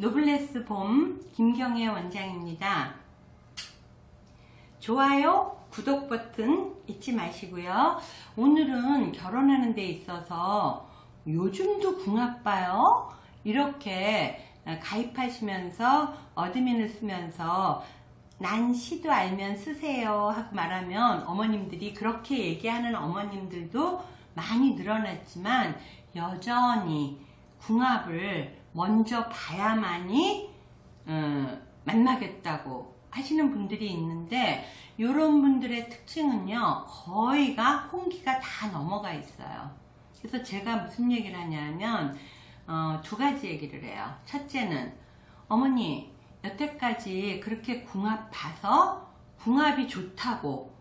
노블레스 봄 김경애 원장입니다. 좋아요, 구독 버튼 잊지 마시고요. 오늘은 결혼하는 데 있어서 요즘도 궁합봐요. 이렇게 가입하시면서 어드민을 쓰면서 난 시도 알면 쓰세요 하고 말하면 어머님들이 그렇게 얘기하는 어머님들도 많이 늘어났지만 여전히 궁합을 먼저 봐야만이 어, 만나겠다고 하시는 분들이 있는데 이런 분들의 특징은요 거의가 홍기가 다 넘어가 있어요. 그래서 제가 무슨 얘기를 하냐면 어, 두 가지 얘기를 해요. 첫째는 어머니 여태까지 그렇게 궁합 봐서 궁합이 좋다고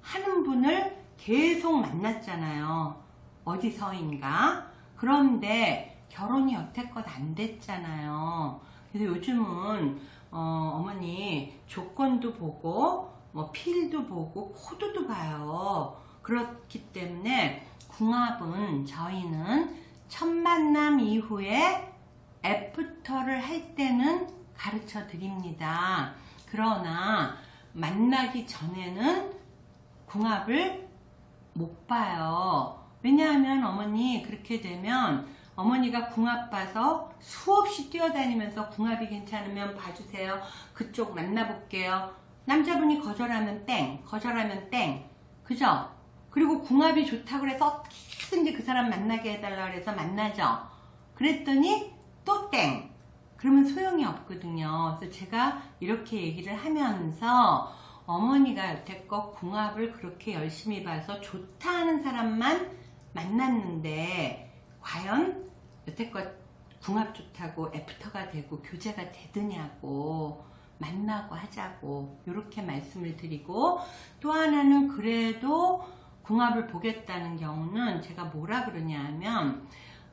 하는 분을 계속 만났잖아요. 어디서인가? 그런데 결혼이 여태껏 안 됐잖아요 그래서 요즘은 어, 어머니 조건도 보고 뭐 필도 보고 코드도 봐요. 그렇기 때문에 궁합은 저희는 첫 만남 이후에 애프터를 할 때는 가르쳐 드립니다. 그러나 만나기 전에는 궁합을 못 봐요. 왜냐하면 어머니 그렇게 되면 어머니가 궁합 봐서 수없이 뛰어다니면서 궁합이 괜찮으면 봐주세요. 그쪽 만나볼게요. 남자분이 거절하면 땡, 거절하면 땡. 그죠? 그리고 궁합이 좋다고 그래서 어떻게든지 그 사람 만나게 해달라 그래서 만나죠. 그랬더니 또 땡. 그러면 소용이 없거든요. 그래서 제가 이렇게 얘기를 하면서 어머니가 여태껏 궁합을 그렇게 열심히 봐서 좋다 하는 사람만 만났는데 과연 여태껏 궁합 좋다고 애프터가 되고 교제가 되느냐고 만나고 하자고 이렇게 말씀을 드리고 또 하나는 그래도 궁합을 보겠다는 경우는 제가 뭐라 그러냐 하면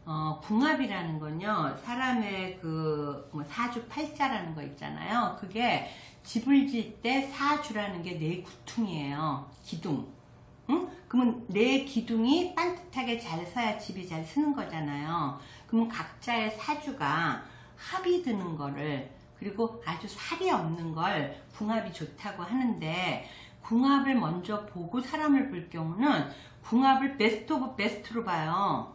어, 궁합이라는 건요 사람의 그 뭐 사주 팔자라는 거 있잖아요. 그게 집을 질때 사주라는 게 네 구퉁이에요. 기둥 응? 그러면 내 기둥이 반듯하게 잘 서야 집이 잘 쓰는 거잖아요. 그러면 각자의 사주가 합이 드는 거를 그리고 아주 살이 없는 걸 궁합이 좋다고 하는데 궁합을 먼저 보고 사람을 볼 경우는 궁합을 베스트 오브 베스트로 봐요.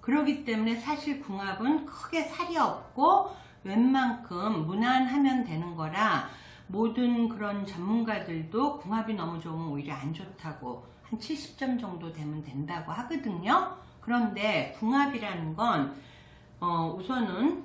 그러기 때문에 사실 궁합은 크게 살이 없고 웬만큼 무난하면 되는 거라 모든 그런 전문가들도 궁합이 너무 좋으면 오히려 안 좋다고 한 70점 정도 되면 된다고 하거든요. 그런데 궁합이라는 건 어, 우선은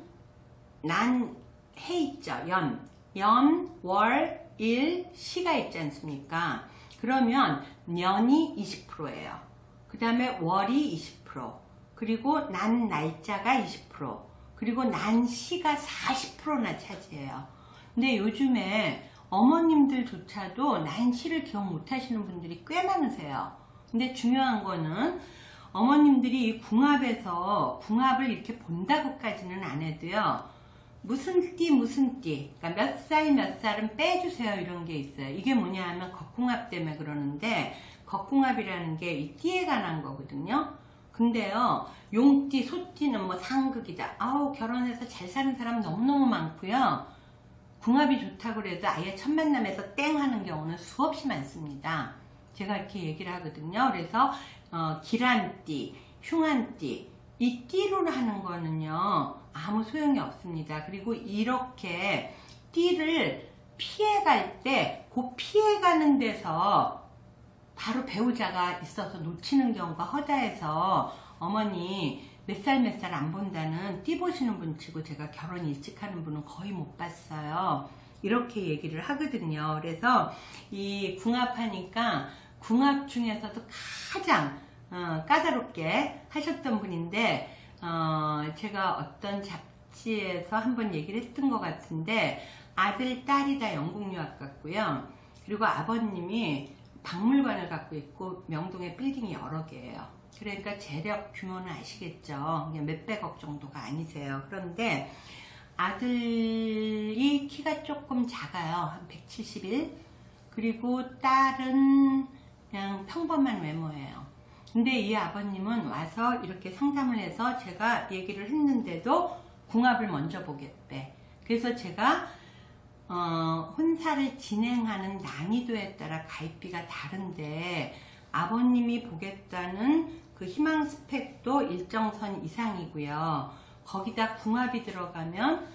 난 해 있죠. 연. 연, 월, 일, 시가 있지 않습니까? 그러면 년이 20%예요. 그 다음에 월이 20%, 그리고 난 날짜가 20%, 그리고 난 시가 40%나 차지해요. 근데 요즘에 어머님들조차도 난 시를 기억 못 하시는 분들이 꽤 많으세요. 근데 중요한 거는 어머님들이 이 궁합에서 궁합을 이렇게 본다고까지는 안 해도요. 무슨 띠 무슨 띠 그러니까 몇 살 몇 살은 빼주세요 이런 게 있어요. 이게 뭐냐 하면 겉궁합 때문에 그러는데 겉궁합이라는 게 이 띠에 관한 거거든요. 근데요 용띠 소띠는 뭐 상극이다. 아우 결혼해서 잘 사는 사람 너무너무 많고요. 궁합이 좋다고 그래도 아예 첫 만남에서 땡 하는 경우는 수없이 많습니다. 제가 이렇게 얘기를 하거든요. 그래서 어, 기란띠, 흉한띠 이 띠로 하는 거는요 아무 소용이 없습니다. 그리고 이렇게 띠를 피해갈 때 그 피해가는 데서 바로 배우자가 있어서 놓치는 경우가 허다해서 어머니 몇 살 몇 살 안 본다는 띠 보시는 분 치고 제가 결혼 일찍 하는 분은 거의 못 봤어요. 이렇게 얘기를 하거든요. 그래서 이 궁합하니까 궁합 중에서도 가장 어, 까다롭게 하셨던 분인데 어, 제가 어떤 잡지에서 한번 얘기를 했던 것 같은데 아들, 딸이 다 영국 유학 갔고요. 그리고 아버님이 박물관을 갖고 있고 명동에 빌딩이 여러 개예요. 그러니까 재력 규모는 아시겠죠. 몇백억 정도가 아니세요. 그런데 아들이 키가 조금 작아요. 한 171. 그리고 딸은 그냥 평범한 외모예요. 근데 이 아버님은 와서 이렇게 상담을 해서 제가 얘기를 했는데도 궁합을 먼저 보겠대. 그래서 제가 어, 혼사를 진행하는 난이도에 따라 가입비가 다른데 아버님이 보겠다는 그 희망 스펙도 일정선 이상이고요. 거기다 궁합이 들어가면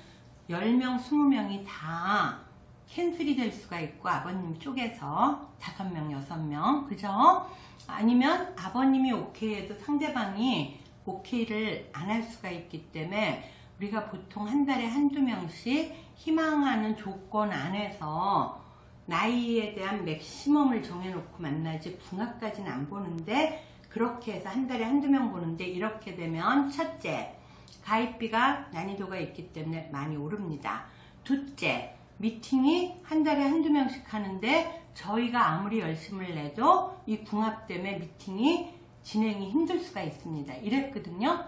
10명, 20명이 다 캔슬이 될 수가 있고 아버님 쪽에서 5명, 6명 그죠? 아니면 아버님이 오케이 해도 상대방이 오케이를 안 할 수가 있기 때문에 우리가 보통 한 달에 한두 명씩 희망하는 조건 안에서 나이에 대한 맥시멈을 정해놓고 만나지 궁합까지는 안 보는데 그렇게 해서 한 달에 한두 명 보는데 이렇게 되면 첫째 가입비가 난이도가 있기 때문에 많이 오릅니다. 둘째 미팅이 한 달에 한두 명씩 하는데 저희가 아무리 열심을 내도 이 궁합 때문에 미팅이 진행이 힘들 수가 있습니다. 이랬거든요.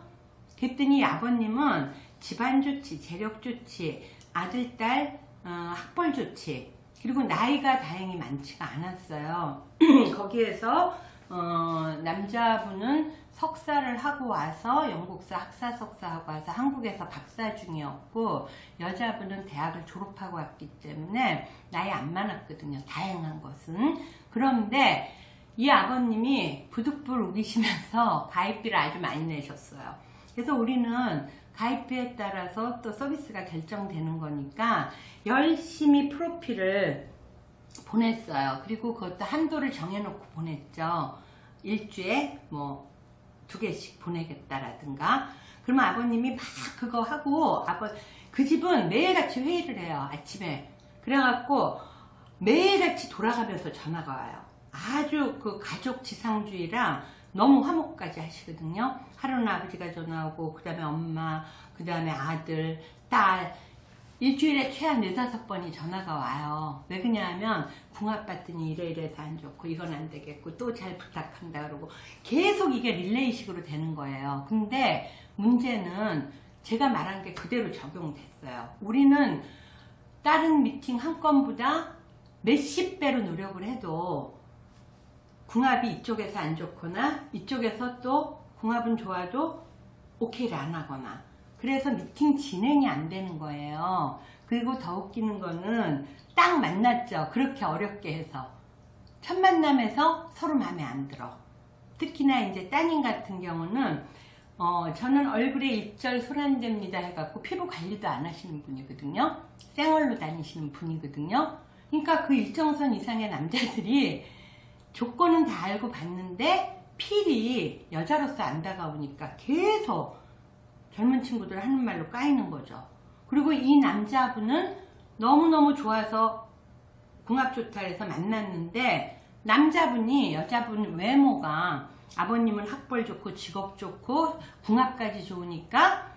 그랬더니 아버님은 집안 좋지, 재력 좋지, 아들, 딸 어, 학벌 좋지, 그리고 나이가 다행히 많지가 않았어요. 거기에서 어, 남자분은 석사를 하고 와서 영국사 학사 석사하고 와서 한국에서 박사 중이었고 여자분은 대학을 졸업하고 왔기 때문에 나이 안 많았거든요. 다행한 것은 그런데 이 아버님이 부득불 우기시면서 가입비를 아주 많이 내셨어요. 그래서 우리는 가입비에 따라서 또 서비스가 결정되는 거니까 열심히 프로필을 보냈어요. 그리고 그것도 한도를 정해놓고 보냈죠. 일주에 뭐 두 개씩 보내겠다라든가. 그러면 아버님이 막 그거 하고 아버 그 집은 매일같이 회의를 해요. 아침에. 그래갖고 매일같이 돌아가면서 전화가 와요. 아주 그 가족 지상주의라 너무 화목까지 하시거든요. 하루는 아버지가 전화오고, 그 다음에 엄마, 그 다음에 아들, 딸. 일주일에 최한 네다섯 번이 전화가 와요. 왜 그러냐면, 궁합 봤더니 이래 이래서 안 좋고, 이건 안 되겠고, 또 잘 부탁한다 그러고, 계속 이게 릴레이식으로 되는 거예요. 근데 문제는 제가 말한 게 그대로 적용됐어요. 우리는 다른 미팅 한 건보다 몇십 배로 노력을 해도 궁합이 이쪽에서 안 좋거나 이쪽에서 또 궁합은 좋아도 오케이를 안 하거나 그래서 미팅 진행이 안 되는 거예요. 그리고 더 웃기는 거는 딱 만났죠. 그렇게 어렵게 해서 첫 만남에서 서로 마음에 안 들어. 특히나 이제 따님 같은 경우는 어, 저는 얼굴에 입절 소란됩니다 해갖고 피부 관리도 안 하시는 분이거든요. 생얼로 다니시는 분이거든요. 그러니까 그 일정선 이상의 남자들이 조건은 다 알고 봤는데 필이 여자로서 안 다가오니까 계속 젊은 친구들 하는 말로 까이는 거죠. 그리고 이 남자분은 너무너무 좋아서 궁합 좋다 해서 만났는데 남자분이 여자분 외모가 아버님은 학벌 좋고 직업 좋고 궁합까지 좋으니까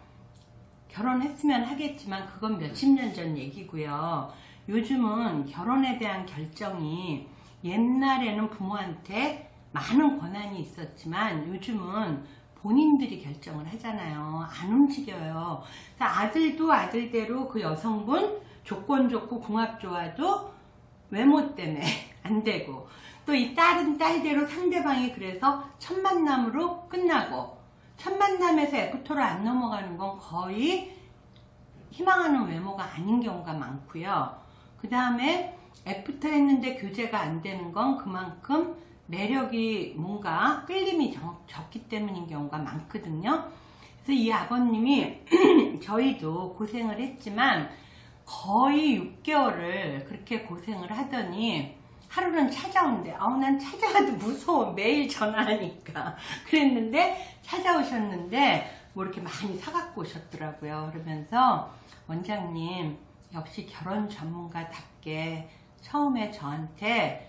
결혼했으면 하겠지만 그건 몇십 년 전 얘기고요. 요즘은 결혼에 대한 결정이 옛날에는 부모한테 많은 권한이 있었지만 요즘은 본인들이 결정을 하잖아요. 안 움직여요. 아들도 아들대로 그 여성분 조건 좋고 궁합 좋아도 외모 때문에 안 되고 또 이 딸은 딸대로 상대방이 그래서 첫 만남으로 끝나고 첫 만남에서 애프터로 안 넘어가는 건 거의 희망하는 외모가 아닌 경우가 많고요. 그 다음에 애프터 했는데 교제가 안 되는 건 그만큼 매력이 뭔가 끌림이 적, 적기 때문인 경우가 많거든요. 그래서 이 아버님이 저희도 고생을 했지만 거의 6개월을 그렇게 고생을 하더니 하루는 찾아온대. 아우, 난 찾아와도 무서워. 매일 전화하니까. 그랬는데 찾아오셨는데 뭐 이렇게 많이 사갖고 오셨더라고요. 그러면서 원장님, 역시 결혼 전문가답게 처음에 저한테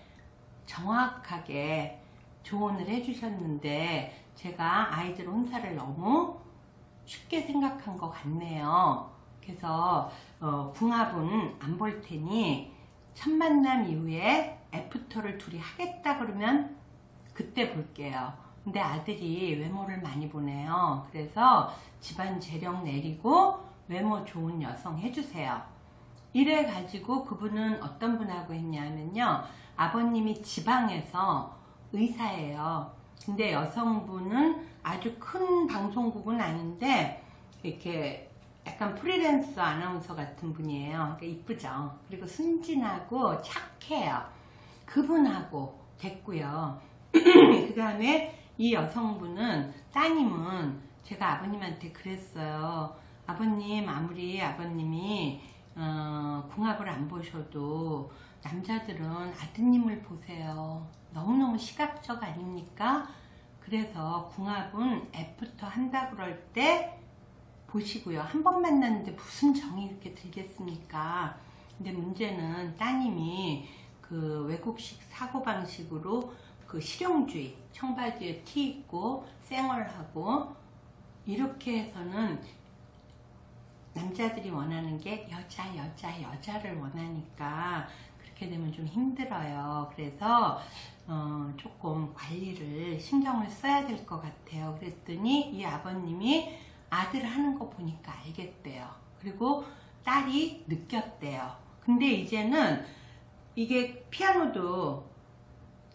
정확하게 조언을 해주셨는데 제가 아이들 혼사를 너무 쉽게 생각한 것 같네요. 그래서 어, 궁합은 안 볼 테니 첫 만남 이후에 애프터를 둘이 하겠다 그러면 그때 볼게요. 근데 아들이 외모를 많이 보네요. 그래서 집안 재력 내리고 외모 좋은 여성 해주세요. 이래 가지고 그분은 어떤 분하고 했냐면요. 아버님이 지방에서 의사예요. 근데 여성분은 아주 큰 방송국은 아닌데 이렇게 약간 프리랜서 아나운서 같은 분이에요. 그러니까 이쁘죠. 그리고 순진하고 착해요. 그분하고 됐고요. 그 다음에 이 여성분은 따님은 제가 아버님한테 그랬어요. 아버님 아무리 아버님이 어, 궁합을 안 보셔도 남자들은 아드님을 보세요. 너무너무 시각적 아닙니까? 그래서 궁합은 애프터 한다 그럴 때 보시고요. 한 번 만났는데 무슨 정이 이렇게 들겠습니까? 근데 문제는 따님이 그 외국식 사고방식으로 그 실용주의, 청바지에 티 입고 쌩얼하고 이렇게 해서는 남자들이 원하는 게 여자, 여자, 여자를 원하니까 되면 좀 힘들어요. 그래서 어, 조금 관리를 신경을 써야 될 것 같아요. 그랬더니 이 아버님이 아들 하는 거 보니까 알겠대요. 그리고 딸이 느꼈대요. 근데 이제는 이게 피아노도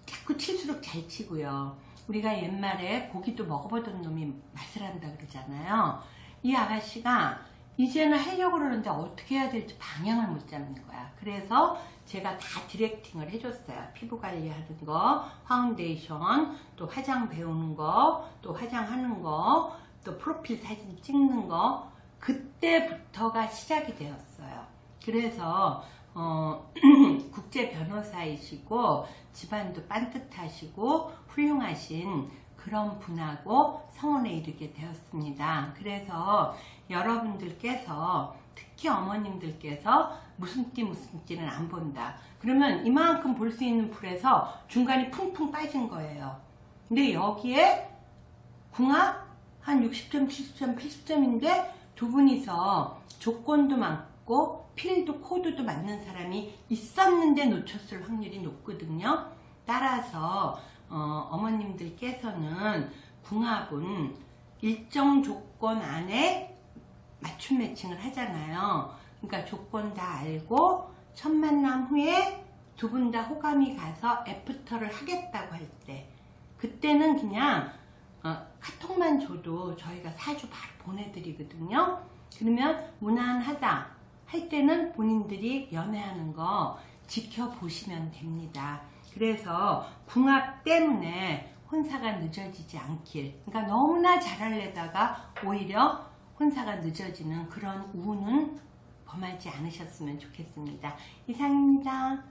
자꾸 칠수록 잘 치고요. 우리가 옛말에 고기도 먹어보던 놈이 맛을 한다 그러잖아요. 이 아가씨가 이제는 하려고 그러는데 어떻게 해야 될지 방향을 못 잡는 거야. 그래서 제가 다 디렉팅을 해줬어요. 피부 관리하는 거, 파운데이션, 또 화장 배우는 거, 또 화장하는 거, 또 프로필 사진 찍는 거. 그때부터가 시작이 되었어요. 그래서 어, 국제 변호사이시고 집안도 빤듯하시고 훌륭하신 그런 분하고 성원에 이르게 되었습니다. 그래서 여러분들께서 특히 어머님들께서 무슨 띠 무슨 띠는 안 본다. 그러면 이만큼 볼 수 있는 풀에서 중간이 풍풍 빠진 거예요. 근데 여기에 궁합 한 60점, 70점, 80점인데 두 분이서 조건도 맞고 필도 코드도 맞는 사람이 있었는데 놓쳤을 확률이 높거든요. 따라서 어, 어머님들께서는 궁합은 일정 조건 안에 맞춤 매칭을 하잖아요. 그러니까 조건 다 알고 첫 만남 후에 두 분 다 호감이 가서 애프터를 하겠다고 할 때 그때는 그냥 어, 카톡만 줘도 저희가 사주 바로 보내드리거든요. 그러면 무난하다 할 때는 본인들이 연애하는 거 지켜보시면 됩니다. 그래서 궁합 때문에 혼사가 늦어지지 않길. 그러니까 너무나 잘하려다가 오히려 혼사가 늦어지는 그런 우는 범하지 않으셨으면 좋겠습니다. 이상입니다.